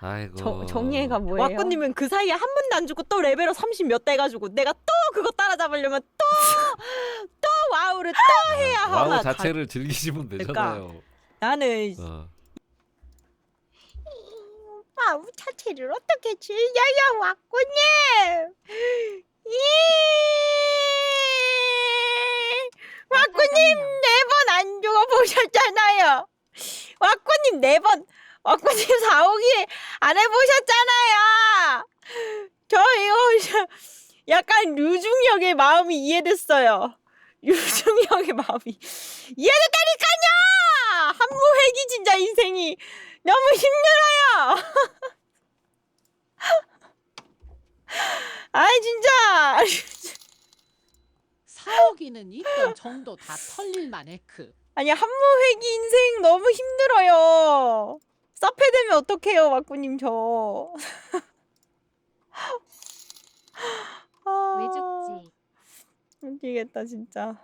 아이고. 정, 정예가 뭐예요? 왁구님은 그 사이에 한 번도 안 주고 또 레벨업 30몇 돼가지고 내가 또 그거 따라잡으려면 또 또 와우를 또 해야 하나 와우 가- 자체를 즐기시면 그러니까. 되잖아요. 나는 어. 와우 자체를 어떻게 즐겨요 왁구님 이 왁구님 네 번 안 죽어 보셨잖아요 왁구님 네 번 왁구님 4호기 안 해보셨잖아요. 저 이거 약간 류중혁의 마음이 이해됐어요. 류중혁의 마음이 이해됐다니까요! 한무회기 진짜 인생이 너무 힘들어요. 아이 진짜. 사오기는 있던 정도 다 털릴만해 그. 아니 한무회기 인생 너무 힘들어요 서페 되면 어떡해요 왁구님 저 아, 왜 죽지? 미치겠다 진짜